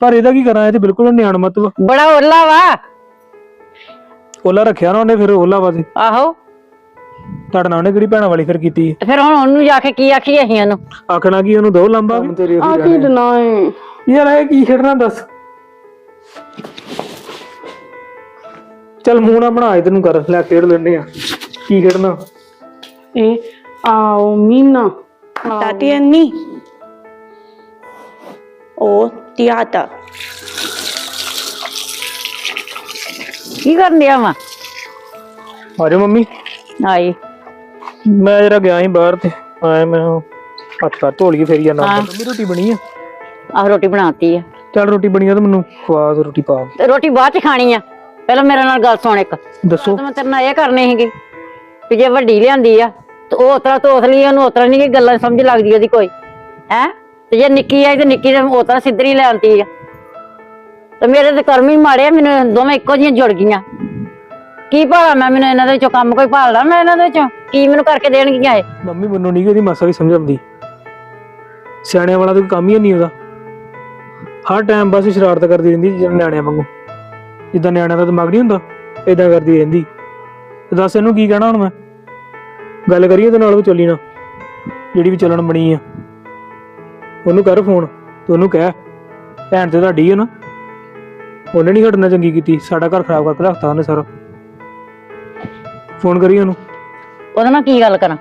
ਪਰ ਇਹਦਾ ਕੀ ਕਰਾਂ ਇਹ ਤੇ ਬਿਲਕੁਲ ਨਿਆਣ ਮਤ ਵਾ ਬੜਾ ਓਲਾ ਵਾ। ਓਲਾ ਰੱਖਿਆ ਨਾ ਉਹਨੇ ਫਿਰ ਓਲਾ ਵਾ ਤੇ। ਆਹੋ। ਤੁਹਾਡੇ ਨਾਲ ਉਹਨੇ ਕਿਹੜੀ ਭੈਣਾਂ ਵਾਲੀ ਫਿਰ ਕੀਤੀ? ਤੇ ਫਿਰ ਹੁਣ ਉਹਨੂੰ ਜਾ ਕੇ ਕੀ ਆਖੀਏ ਅਸੀਂ ਉਹਨੂੰ? ਆਖਣਾ ਕੀ ਉਹਨੂੰ ਦੋ ਲੰਬਾ ਤੇਰੀ ਆ। ਖੇਡਣਾ ਏ। ਯਾਰ ਇਹ ਕੀ ਖੇਡਣਾ ਦੱਸ। ਚੱਲ ਮੂੰਹ ਨਾ ਬਣਾ ਤੈਨੂੰ ਕਰ ਲੈ ਖੇਡ ਲੈਣੇ ਆ। ਕੀ ਖੇਡਣਾ? ਇਹ ਆਓ Meena. Tati Annie. O Tiata. ਕੀ ਕਰਨ ਡਿਆ ਵਾ? ਆਜੋ ਮੰਮੀ। ਆਈ ਮੈਂ ਜਰਾ ਗਿਆ ਸੀ ਬਾਹਰ ਤੇ ਆਇਆ ਮੈਂ ਹੱਥ ਪਾ ਧੋ ਲਈ ਫੇਰ ਜਾਣਾ ਮੰਮੀ ਰੋਟੀ ਬਣੀ ਆ? ਆਹ ਰੋਟੀ ਬਣਾਤੀ ਆ। ਚੱਲ ਰੋਟੀ ਬਣੀ ਆ ਤਾਂ ਮੈਨੂੰ ਖਵਾ ਦੇ ਰੋਟੀ ਪਾ ਤੇ ਰੋਟੀ ਬਾਅਦ ਚ ਖਾਣੀ ਆ। ਪਹਿਲਾਂ ਮੇਰੇ ਨਾਲ ਗੱਲ ਸੁਣ ਇੱਕ। ਦੱਸੋ। ਤੇ ਮੈਂ ਤੇਰੇ ਨਾਲ ਇਹ ਕਰਨੀ ਸੀਗੀ ਕਿ ਜੇ ਵੱਡੀ ਲਿਆਂਦੀ ਆ ਤੇ ਉਹ ਉਤਰਾ ਤੋਸ ਲਈ ਉਹਨੂੰ ਉਤਰਾ ਨਹੀਂ ਕਿ ਗੱਲਾਂ ਸਮਝ ਲੱਗਦੀ ਉਹਦੀ ਕੋਈ। ਹੈ? ਤੇ ਜੇ ਨਿੱਕੀ ਆਈ ਤੇ ਨਿੱਕੀ ਨੇ ਉਤਰਾ ਸਿੱਧਰੀ ਲੈਂਦੀ ਆ। ਤੇ ਮੇਰੇ ਤੇ ਕਰਮ ਹੀ ਮਾੜੇ ਆ, ਮੈਨੂੰ ਦੋਵੇਂ ਇੱਕੋ ਜਿਹੀਆਂ ਜੁੜ ਗਈਆਂ। ਕੀ ਭਾਲਾ ਮੈਂ ਮੈਨੂੰ ਇਹਨਾਂ ਦੇ ਵਿੱਚੋਂ ਕੰਮ ਕੋਈ ਭਾਲਦਾ ਮੈਂ ਇਹਨਾਂ ਦੇ ਵਿੱਚੋਂ? ਕੀ ਮੈਨੂੰ ਕਰਕੇ ਦੇਣਗੀਆਂ ਇਹ? ਮੰਮੀ ਮੈਨੂੰ ਨਹੀਂ ਉਹਦੀ ਮਾਸਾ ਵੀ ਸਮਝ ਆਉਂਦੀ। ਸਿਆਣਿਆਂ ਵਾਲਾ ਤਾਂ ਕੋਈ ਕੰਮ ਹੀ ਨਹੀਂ ਉਹਦਾ। ਹਰ ਟਾਈਮ ਬਸ ਸ਼ਰਾਰਤ ਕਰਦੀ ਰਹਿੰਦੀ ਜਿਵੇਂ ਨਿਆਣਿਆਂ ਵਾਂਗੂ। ਜਿੱਦਾਂ ਨਿਆਣਿਆਂ ਦਾ ਦਿਮਾਗ ਨਹੀਂ ਹੁੰਦਾ ਇਦਾਂ ਕਰਦੀ ਰਹਿੰਦੀ। ਤੇ ਦੱਸ ਇਹਨੂੰ ਕੀ ਕਹਿਣਾ ਹੁਣ ਮੈਂ? ਗੱਲ ਕਰੀਏ ਤੇ ਨਾਲ ਵਿਚੋਲੀ ਨਾਲ ਜਿਹੜੀ ਵੀ ਚੱਲਣ ਬਣੀ ਆ। ਉਹਨੂੰ ਕਰ ਫੋਨ ਤੇ ਉਹਨੂੰ ਕਹਿ ਭੈਣ ਤੇ ਤੁਹਾਡੀ ਹੈ ਨਾ। ਉਹਨੇ ਨਹੀਂ ਘਟਨਾ ਚੰਗੀ ਕੀਤੀ ਸਾਡਾ ਘਰ ਖਰਾਬ ਕਰਕੇ ਰੱਖਤਾ ਉਹਨੇ ਸਾਰਾ। ਫੋਨ ਕਰੀ ਉਹਨੂੰ। ਉਹਦੇ ਨਾਲ ਕੀ ਗੱਲ ਕਰਾਂ?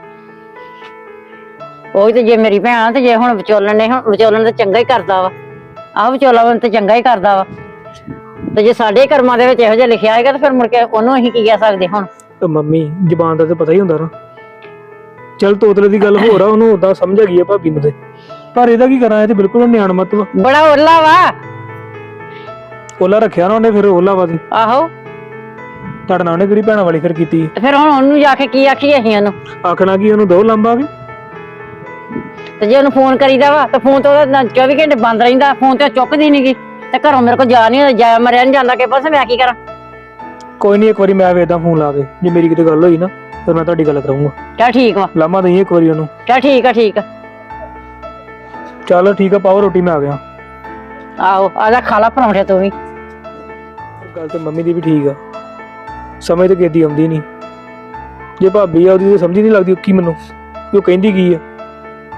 ਉਹ ਤੇ ਜੇ ਮੇਰੀ ਭੈਣ ਆ ਤੇ ਜੇ ਹੁਣ ਵਿਚੋਲਣ ਨੇ ਹੁਣ ਵਿਚੋਲਣ ਤਾਂ ਚੰਗਾ ਹੀ ਕਰਦਾ ਵਾ। ਆਹ ਵਿਚੋਲਾ ਤੇ ਚੰਗਾ ਹੀ ਕਰਦਾ ਵਾ। ਤੇ ਜੇ ਸਾਡੇ ਕਰਮਾਂ ਦੇ ਵਿੱਚ ਇਹੋ ਜਿਹਾ ਲਿਖਿਆ ਹੈਗਾ ਤਾਂ ਫਿਰ ਮੁੜ ਕੇ ਉਹਨੂੰ ਅਸੀਂ ਕੀ ਕਹਿ ਸਕਦੇ ਹੁਣ? ਤੇ ਮੰਮੀ ਜ਼ਬਾਨ ਦਾ ਤੇ ਪਤਾ ਹੀ ਹੁੰਦਾ ਨਾ। ਚਲ ਤੋਤਲੇ ਦੀ ਗੱਲ ਹੋਰ ਆ ਉਹਨੂੰ ਉਦਾਂ ਸਮਝ ਆ ਗਈ ਆ ਭਾਬੀ ਨੂੰ ਤੇ। ਪਰ ਇਹਦਾ ਕੀ ਕਰਾਂ ਇਹ ਤੇ ਬਿਲਕੁਲ ਨਿਆਣ ਮਤ ਵਾ। ਬੜਾ ਓਲਾ ਵਾ। ਓਲਾ ਰੱਖਿਆ ਨਾ ਉਹਨੇ ਫਿਰ ਓਲਾ ਵਾ ਤੇ। ਆਹੋ। ਤੁਹਾਡੇ ਨਾਲ ਉਹਨੇ ਕਿਹੜੀ ਭੈਣਾਂ ਵਾਲੀ ਫਿਰ ਕੀਤੀ? ਤੇ ਫਿਰ ਹੁਣ ਉਹਨੂੰ ਜਾ ਕੇ ਕੀ ਆਖੀਏ ਅਸੀਂ ਉਹਨੂੰ? ਆਖਣਾ ਕੀ ਉਹਨੂੰ ਦੋ ਲੰਬਾ ਵੀ? ਤੇ ਜੇ ਉਹਨੂੰ ਫੋਨ ਕਰੀਦਾ ਵਾ ਤੇ ਫੋਨ ਤੋਂ ਉਹਦਾ 24 ਘੰਟੇ ਬੰਦ ਰਹਿੰਦਾ ਫੋਨ ਤੇ ਉਹ ਚੁੱਕਦੀ ਨਹੀਂਗੀ ਤੇ ਘਰੋਂ ਮੇਰੇ ਕੋਲ ਜਾ ਨਹੀਂ ਜਾ ਮਰਿਆ ਨਹੀਂ ਜਾਂਦਾ ਕਿ ਬਸ ਮੈਂ ਕੀ ਕਰਾਂ? ਕੋਈ ਨਹੀਂ ਇੱਕ ਵਾਰੀ ਮੈਂ ਵੇਖਦਾ ਫੋਨ ਲਾ ਕੇ। ਜੇ ਮੇਰੀ ਕਿਤੇ ਗੱਲ ਹੋਈ ਨਾ ਫਿਰ ਮੈਂ ਤੁਹਾਡੀ ਗੱਲ ਕਰਾਂਗਾ। ਚੱਲ ਠੀਕ ਵਾ। ਲਾਮਾ ਦਈ ਇੱਕ ਵਾਰੀ ਉਹਨੂੰ। ਚੱਲ ਠੀਕ ਆ ਠੀਕ ਆ। ਚੱਲ ਠੀਕ ਆ ਪਾਓ ਰੋਟੀ ਮੈਂ ਆ ਗਿਆ। ਆਹੋ ਆਦਾ ਖਾ ਲਾ ਪਰੌਂਠੇ ਤੂੰ ਵੀ। ਗੱਲ ਤੇ ਮੰਮੀ ਦੀ ਵੀ ਠੀਕ ਆ। ਸਮਝ ਤੇ ਕਿਦੀ ਆਉਂਦੀ ਨਹੀਂ ਜੇ ਭਾਬੀ ਆ ਉਹਦੀ ਤੇ ਸਮਝ ਹੀ ਨਹੀਂ ਲੱਗਦੀ ਉਹ ਕੀ ਮੈਨੂੰ। ਕਿ ਉਹ ਕਹਿੰਦੀ ਕੀ ਆ?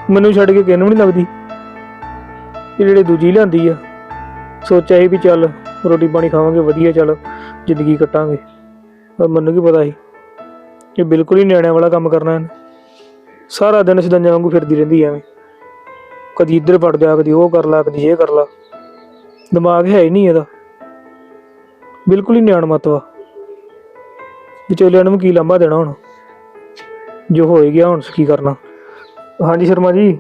ਮੈਨੂੰ ਛੱਡ ਕੇ ਕਿਹਨੂੰ ਨਹੀਂ ਲੱਗਦੀ? ਇਹ ਜਿਹੜੇ ਦੂਜੀ ਲਿਆਂਦੀ ਆ। ਸੋਚਿਆ ਸੀ ਵੀ ਚੱਲ ਰੋਟੀ ਪਾਣੀ ਖਾਵਾਂਗੇ ਵਧੀਆ ਚੱਲ ਜ਼ਿੰਦਗੀ ਕੱਟਾਂਗੇ। ਪਰ ਮੈਨੂੰ ਕੀ ਪਤਾ ਸੀ? ਇਹ ਬਿਲਕੁਲ ਹੀ ਨਿਆਣਿਆਂ ਵਾਲਾ ਕੰਮ ਕਰਨਾ ਇਹਨੇ। ਸਾਰਾ ਦਿਨ ਸਦੰਜਾਂ ਵਾਂਗੂ ਫਿਰਦੀ ਰਹਿੰਦੀ ਐਵੇਂ। ਕਦੀ ਇੱਧਰ ਵੜ ਜਾ, ਕਦੀ ਉਹ ਕਰ ਲਾ, ਕਦੀ ਇਹ ਕਰ ਲਾ। ਦਿਮਾਗ ਹੈ ਹੀ ਨਹੀਂ ਇਹਦਾ। ਬਿਲਕੁਲ ਹੀ ਨਿਆਣ ਮਤ ਵਾ। ਵਿਚੋਲਿਆਂ ਨੂੰ ਕੀ ਲੰਬਾ ਦੇਣਾ ਹੁਣ? ਜੋ ਹੋਏ ਗਿਆ ਹੁਣ, ਕੀ ਕਰਨਾ? ਹਾਂਜੀ ਸ਼ਰਮਾ ਜੀ।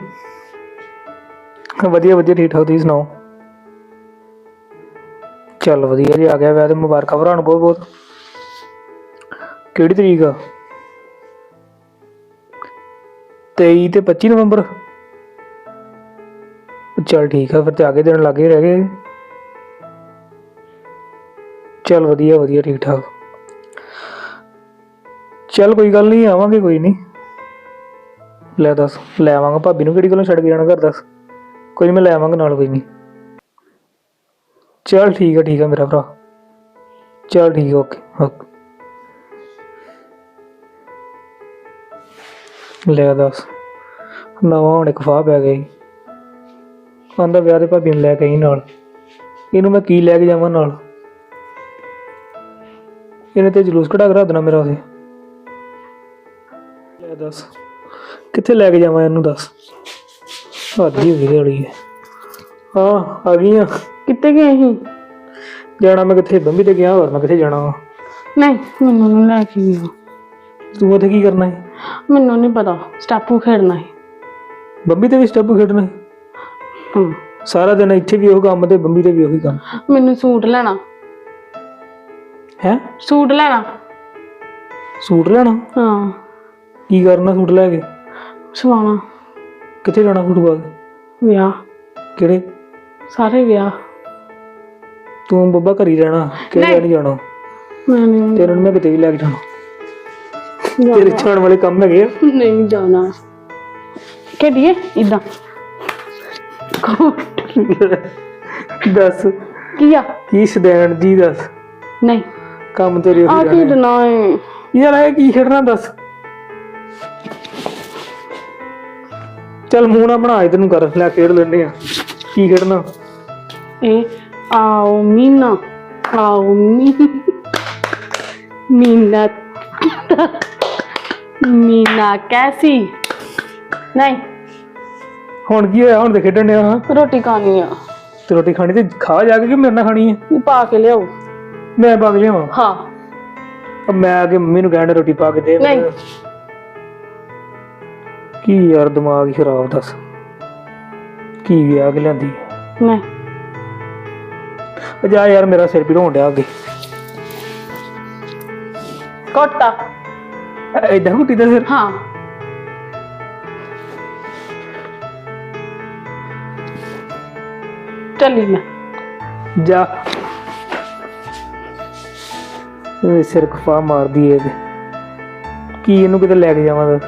ਵਧੀਆ ਵਧੀਆ, ਠੀਕ ਠਾਕ ਤੁਸੀਂ ਸੁਣਾਓ? ਚੱਲ ਵਧੀਆ ਜੀ, ਆ ਗਿਆ ਵਿਆਹ ਤੇ ਮੁਬਾਰਕਾਂ ਭਰਾ ਨੂੰ ਬਹੁਤ ਬਹੁਤ। ਕਿਹੜੀ ਤਰੀਕ ਆ? 23 ਤੇ 25 ਨਵੰਬਰ। ਚੱਲ ਠੀਕ ਆ, ਫਿਰ ਤੇ ਆਗੇ ਦਿਨ ਲੱਗੇ ਰਹਿ ਗਏ। ਚੱਲ ਵਧੀਆ ਵਧੀਆ, ਠੀਕ ਠਾਕ। ਚੱਲ ਕੋਈ ਗੱਲ ਨਹੀਂ, ਆਵਾਂਗੇ ਕੋਈ ਨਹੀਂ। ਲੈ ਦੱਸ, ਲੈ ਆਵਾਂਗਾ। ਭਾਬੀ ਨੂੰ ਕਿਹੜੀ ਗੱਲੋਂ ਛੱਡ ਕੇ ਜਾਣਾ, ਘਰ ਦੱਸ। ਕੋਈ ਨੀ, ਮੈਂ ਲੈ ਆਵਾਂਗਾ ਨਾਲ, ਕੋਈ ਨਹੀਂ ਚੱਲ ਠੀਕ ਆ ਠੀਕ ਆ ਮੇਰਾ ਭਰਾ। ਚੱਲ ਠੀਕ ਓਕੇ ਓਕੇ। ਲੈ ਦੱਸ। ਨਵਾਂ ਹੁਣ ਇੱਕ ਫਾਹ ਪੈ ਗਈ ਆਂਦਾ ਵਿਆਹ ਦੇ ਭਾਬੀ ਨੂੰ ਲੈ ਕੇ ਆਈ ਨਾਲ। ਇਹਨੂੰ ਮੈਂ ਕੀ ਲੈ ਕੇ ਜਾਵਾਂ ਨਾਲ? ਇਹਨੇ ਤੇ ਜਲੂਸ ਕਢਾ ਕੇ ਰੱਖ ਦੇਣਾ ਮੇਰਾ ਉਹਦੇ ਲੈ ਦੱਸ ਕਿੱਥੇ ਲੈ ਕੇ ਜਾਵਾਂ ਇਹਨੂੰ ਦੱਸ? ਆਦੀ ਹੋ ਗਈ ਵਾਲੀ ਹੈ ਹਾਂ ਆ ਗਈ ਆ। ਕਿੱਥੇ ਗਏ ਸੀ? ਜਾਣਾ ਮੈਂ ਕਿੱਥੇ ਬੰਬੀ ਤੇ ਗਿਆ ਹੋਰ ਮੈਂ ਕਿੱਥੇ ਜਾਣਾ ਵਾ? ਨਹੀਂ ਮੈਨੂੰ ਨਹੀਂ ਲੈ ਕੇ ਗਿਆ ਤੂੰ ਉੱਥੇ ਕੀ ਕਰਨਾ ਹੈ ਮੈਨੂੰ ਨਹੀਂ ਪਤਾ ਸਟੈਪੂ ਖੇਡਣਾ ਹੈ ਬੰਬੀ ਤੇ ਵੀ ਸਟੈਪ ਖੇਡਣਾ ਹੈ ਹੂੰ। ਸਾਰਾ ਦਿਨ ਇੱਥੇ ਵੀ ਉਹ ਕੰਮ ਤੇ ਬੰਬੀ ਤੇ ਵੀ ਉਹੀ ਕੰਮ। ਮੈਨੂੰ ਸੂਟ ਲੈਣਾ। ਹੈ? ਸੂਟ ਲੈਣਾ। ਸੂਟ ਲੈਣਾ? ਹਾਂ। ਕੀ ਕਰਨਾ ਸੂਟ ਲੈ ਕੇ? ਸਵਾਣਾ ਕਿੱਥੇ ਜਾਣਾ ਸੂਟ ਪਾ ਕੇ? ਵਿਆਹ। ਕਿਹੜੇ? ਸਾਰੇ ਵਿਆਹ। ਤੂੰ ਬੱਬਾ ਘਰੀ ਰਹਿਣਾ ਕਿਹੜੇ ਨਹੀਂ। ਜਾਣਾ? ਮੈਂ ਨਹੀਂ ਤੇਰੇ ਨੂੰ ਮੈਂ ਕਿਤੇ ਵੀ ਲੈ ਕੇ ਜਾਣਾ। ਤੇਰੇ ਛਾਣ ਵਾਲੇ ਕੰਮ ਹੈਗੇ ਆ। ਨਹੀਂ ਜਾਣਾ। ਖੇਡੀਏ ਇਦਾਂ ਦੱਸ। ਕੀ ਆ? ਕੀ ਸਦੈਣ ਜੀ ਦੱਸ। ਨਹੀਂ। ਕੰਮ ਤੇਰੇ ਆ ਕੀ ਡਨਾ ਹੈ ਯਾਰ ਇਹ ਕੀ ਖੇਡਣਾ ਦੱਸ। ਚੱਲ ਮੂੰਹ ਨਾ ਬਣਾ ਤੈਨੂੰ ਕਰ। ਲੈ ਖੇਡ ਲੈਂਦੇ ਆ। ਕੀ ਖੇਡਣਾ? ਇਹ ਆਓ ਮੀਨਾ ਆਓ ਮੀਨਾ। ਮੀਨਾ ਕੈਸੀ? ਨਹੀਂ। ਹੁਣ ਕੀ ਹੋਇਆ? ਹੁਣ ਤੇ ਖੇਡਣ ਡਿਆ ਹਾਂ ਰੋਟੀ ਖਾਣੀ ਆ। ਤੇ ਰੋਟੀ ਖਾਣੀ ਤੇ ਖਾ ਜਾ ਕੇ ਕਿ ਮੇਰੇ ਨਾਲ ਖਾਣੀ ਹੈ ਪਾ ਕੇ ਲਿਆਓ। ਮੈਂ ਪਾ ਕੇ ਲਿਆਵਾਂ? ਹਾਂ। ਅਬ ਮੈਂ ਆ ਕੇ ਮੰਮੀ ਨੂੰ ਕਹਿਣ ਡਿਆ ਰੋਟੀ ਪਾ ਕੇ ਦੇ ਨਹੀਂ। ਕੀ ਯਾਰ ਦਿਮਾਗ ਹੀ ਖਰਾਬ ਦੱਸ। ਕੀ ਵਿਆਹ ਕੇ ਲਿਆਂਦੀ ਨਹੀਂ ਉਹ ਜਾ ਯਾਰ ਮੇਰਾ ਸਿਰ ਪੀੜ ਹੋਣ ਡਿਆ ਅੱਗੇ। ਕੋਟਾ ਐਦਾਂ ਘੁੱਟੀ ਦਾ ਸਿਰ? ਹਾਂ। ਚੱਲੀ ਮੈਂ। ਜਾ। ਇਹ ਸਿਰ ਖਫਾ ਮਾਰਦੀ ਏ ਤੇ ਕੀ ਇਹਨੂੰ ਕਿਤੇ ਲੈ ਕੇ ਜਾਵਾਂ ਦੱਸ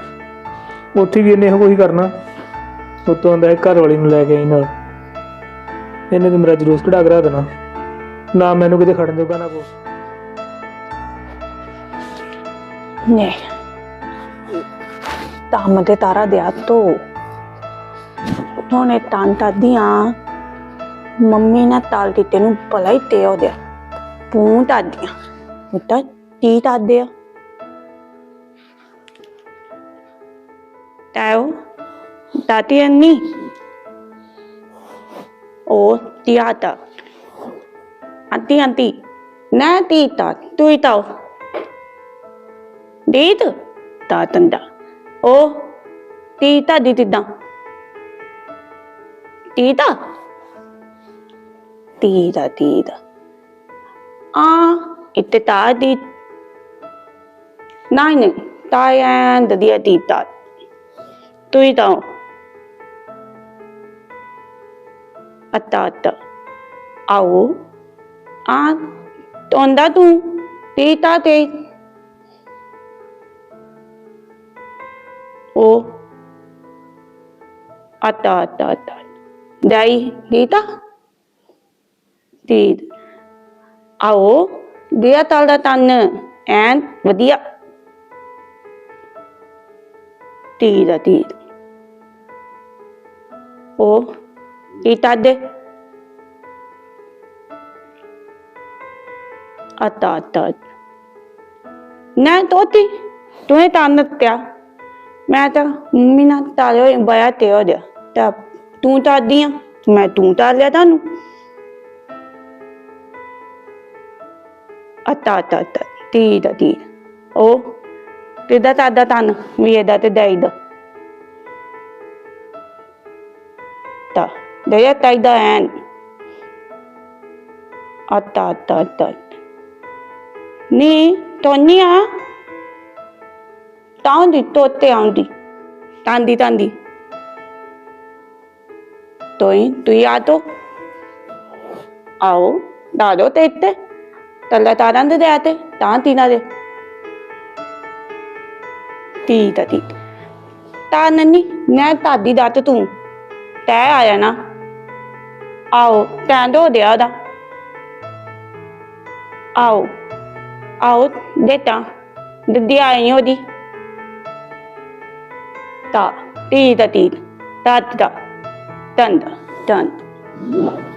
ਉੱਥੇ ਵੀ ਇਹਨੇ ਇਹੋ ਕੁਝ ਕਰਨਾ। ਉਤੋਂ ਆਂਦਾ ਘਰ ਵਾਲੀ ਨੂੰ ਲੈ ਕੇ ਆਈ ਨਾਲ। ਇਹਨੇ ਤੇ ਮੇਰਾ ਜਲੂਸ ਕਢਾ ਕਰਾ ਦੇਣਾ। ਨਾ ਮੈਨੂੰ ਕਿਤੇ ਖੜਨ ਜੋਗਾ ਨਾ ਕੋ 네. ਤਾਮ ਦੇ ਤਾਰਾ ਦਿਆ ਤੋ। ਉਹਨੇ ਤਾਂ ਤਾਦੀਆਂ ਮੰਮੀ ਨੇ ਤਾਲ ਦੀ ਤੈਨੂੰ ਭਲਾ ਹੀ ਤੇ ਉਹਦੇ ਪੂੰ ਤਾਦੀਆਂ ਉਤਾ ਤੀ ਤਾਦੇ ਤਾਓ ਤਾਤੀ ਅੰਨੀ? ਉਹ ਤਿਆਤਾ ਅੰਤੀ ਅੰਤੀ ਨਾ ਤੀਤਾ ਤੂੰ ਤਾਓ ਡੇਤ ਤਾਂ ਉਹ ਤੀਤਾ ਦੀ ਤਿੱਦਾਂ ਤੀਤਾ ਤੀਤਾ ਤੀਤਾ ਆ ਇੱਥੇ ਤਾ ਦੀ ਨਹੀਂ ਨਹੀਂ ਤਾਇਆਂ ਦਦੀਆ ਤੀਤਾ ਤੂੰ ਹੀ ਤਾਂ ਅੱਤਾ ਅੱਤਾ ਆਓ। ਆ O Ata, ata, ata. Dai, dita? Tid. ਆਓ ਦਿਆ ਤਲ ਦਾ ਤਨ ਐਨ ਵਧੀਆ ਤੀ ਦਾ ਤੀ ਉਹ ਤੀ ਤਦ ਅਤਾ ਅਤਾ ਨਾ ਤੋਤੀ ਤੂੰ ਤਨ ਤਿਆ ਮੈਂ ਤਾਂ ਮੰਮੀ ਨਾਲ ਤਾਰੇ ਹੋਏ ਬਾਇਆ ਤੇ ਹੋ ਗਿਆ ਤਾਂ ਤੂੰ ਤਾਂ ਆਦੀ ਆ ਮੈਂ ਤੂੰ ਤਾਂ ਲਿਆ ਤੁਹਾਨੂੰ ਅਤਾ ਅਤਾ ਅਤਾ। ਤੀ ਦਾ ਤੀ ਉਹ ਕਿਦਾ ਤਾਦਾ ਤਨ ਵੀ ਇਹਦਾ ਤੇ ਦਾਈ ਦਾ। ਤਾਂ ਦਇਆ ਤਾਈ ਦਾ ਐਨ। ਅਤਾ ਅਤਾ ਤੋਤੇ ਆਉਂਦੀ। ਤਾਂਦੀ ਤਾਂਦੀ ਤੋਈ ਤੁਈ ਆਤੋ ਆਓ ਦਾਦੋ ਤੇ ਇੱਥੇ। ਤੱਲਾ ਤਾਰਾਂ ਦੇ ਦੇਤੇ ਤਾਂ ਤੀਨਾ ਦੇ। ਤੀ ਤਾ ਤੀ ਤਾਂ ਨੰਨੀ, ਮੈਂ ਤਾਦੀ ਦੱਤ ਤੂੰ ਤੈ। ਆਇਆ ਨਾ ਆਓ ਤੈਂ ਦੋ ਦਿਆ ਦਾ ਆਓ ਆਓ ਦੇਤਾ ਦਿੱਦੀ ਆਈ ਉਹਦੀ ਤਾ ti da ti ta ta tan da